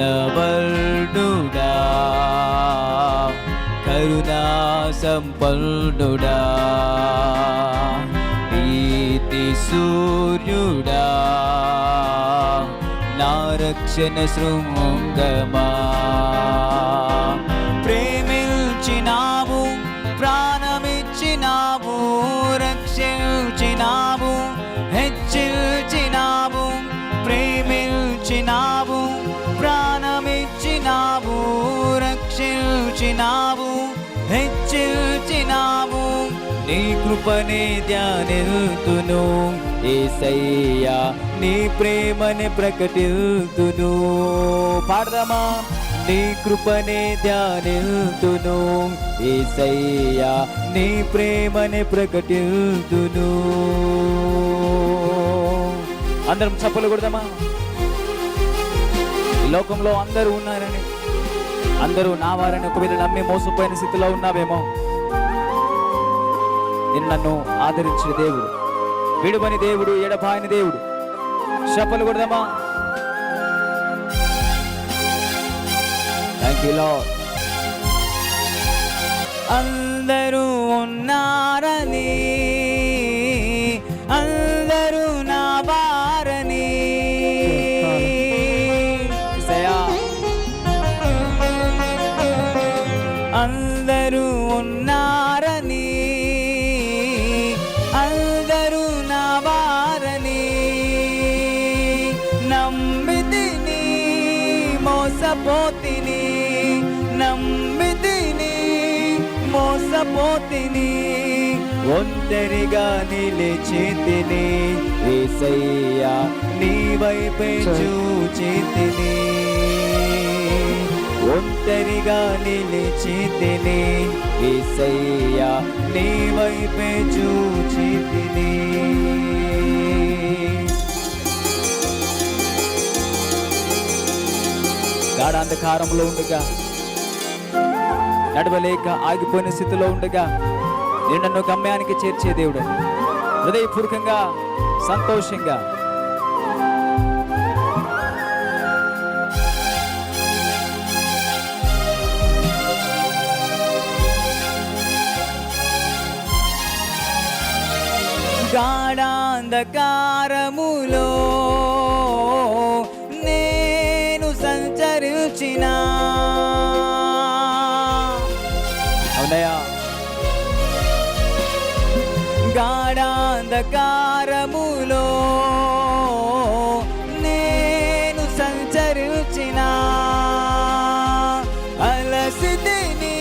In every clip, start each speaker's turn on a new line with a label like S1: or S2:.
S1: రత్నవర్ణుడా కరుణా సంపన్నుడా నీతి సూర్యుడా నా రక్షణ శృంగమా. ప్రేమించినావు ప్రాణమిచ్చినావు రక్షించినావు హెచ్చించినావు ప్రేమించినావు రక్షించినావు హెచ్చించినావు నీ కృపనే ధ్యానిల్తును ఏసయ్యా నీ ప్రేమని ప్రకటిల్తును పాడదామా? నీ కృపనే ధ్యానిల్తును ఏసయ్యా నీ ప్రేమని ప్రకటిల్తును అందరం చప్పలు కొడదామా? ఈ లోకంలో అందరూ ఉన్నారని అందరూ నా వారిని ఒకవేళ నమ్మి మోసపోయిన స్థితిలో ఉన్నావేమో నిన్ను నన్ను ఆదరించిన దేవుడు విడువని దేవుడు ఎడబాయని దేవుడు. చెప్పలు కొడదామా? థ్యాంక్ యూ అందరూ ఉన్నా మోసపోతిని నమ్మితిని మోసపోతిని ఒంటరిగా నిలిచితిని ఏసయ్యా నీ వైపే చూచితిని. ఒంటరిగా నిలిచితిని ఏసయ్యా నీ వైపే చూచితిని. అంధకారంలో ఉండగా నడవలేక ఆగిపోయిన స్థితిలో ఉండగా నేను నన్ను గమ్యానికి చేర్చే దేవుడు. హృదయపూర్వకంగా సంతోషంగా. గాఢాంధకారములో అవునయా గాఢాంధకారములో నేను సంచరించిన అలసితిని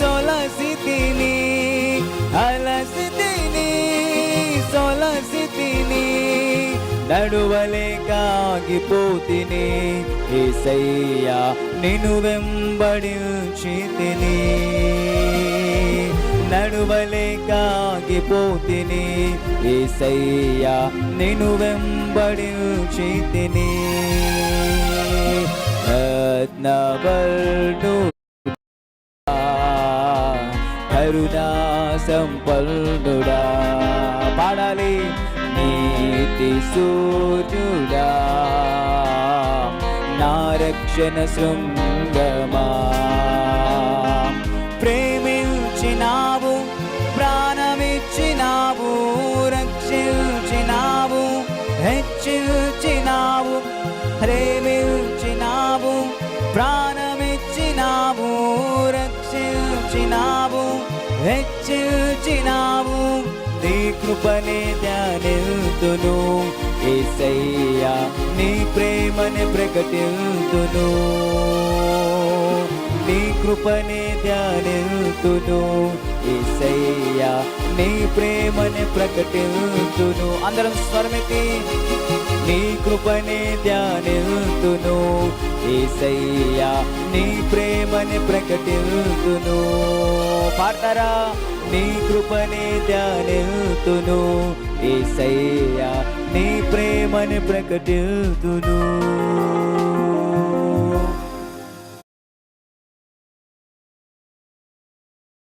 S1: సొలసితిని అలసితిని సొలసితిని. నడువలేక ఆగిపోతిని ఏసయ్యా నిన్ను వెంబడించితిని. నడువలేక ఆగిపోతిని ఏసయ్యా నిన్ను వెంబడించితిని. రత్నబల్డు కరుణా సంపన్నుడా. పాడాలి. సూర్యుడా నా రక్షణ శృంగమా. ప్రేమించినావు ప్రాణమిచ్చినావు రక్షించినావు హెచ్చించినావు ప్రేమించినావు ప్రాణమిచ్చినావు రక్షించినావు హెచ్చించినావు. నీ కృపనే ధ్యానెల్తును ఏసయ్యా నీ ప్రేమని ప్రకటిల్తును నీ కృపనే ధ్యానిల్తును ఏసయ్యా నీ ప్రేమని ప్రకటిల్తును అందరం స్వరమితి నీ కృపనే ధ్యానిల్తును ఏసయ్యా నీ ప్రేమని ప్రకటిల్తును పాడతారా? నీ కృపనే ధ్యానిల్తును ఏసయ్యా నీ ప్రేమని ప్రకటిల్తును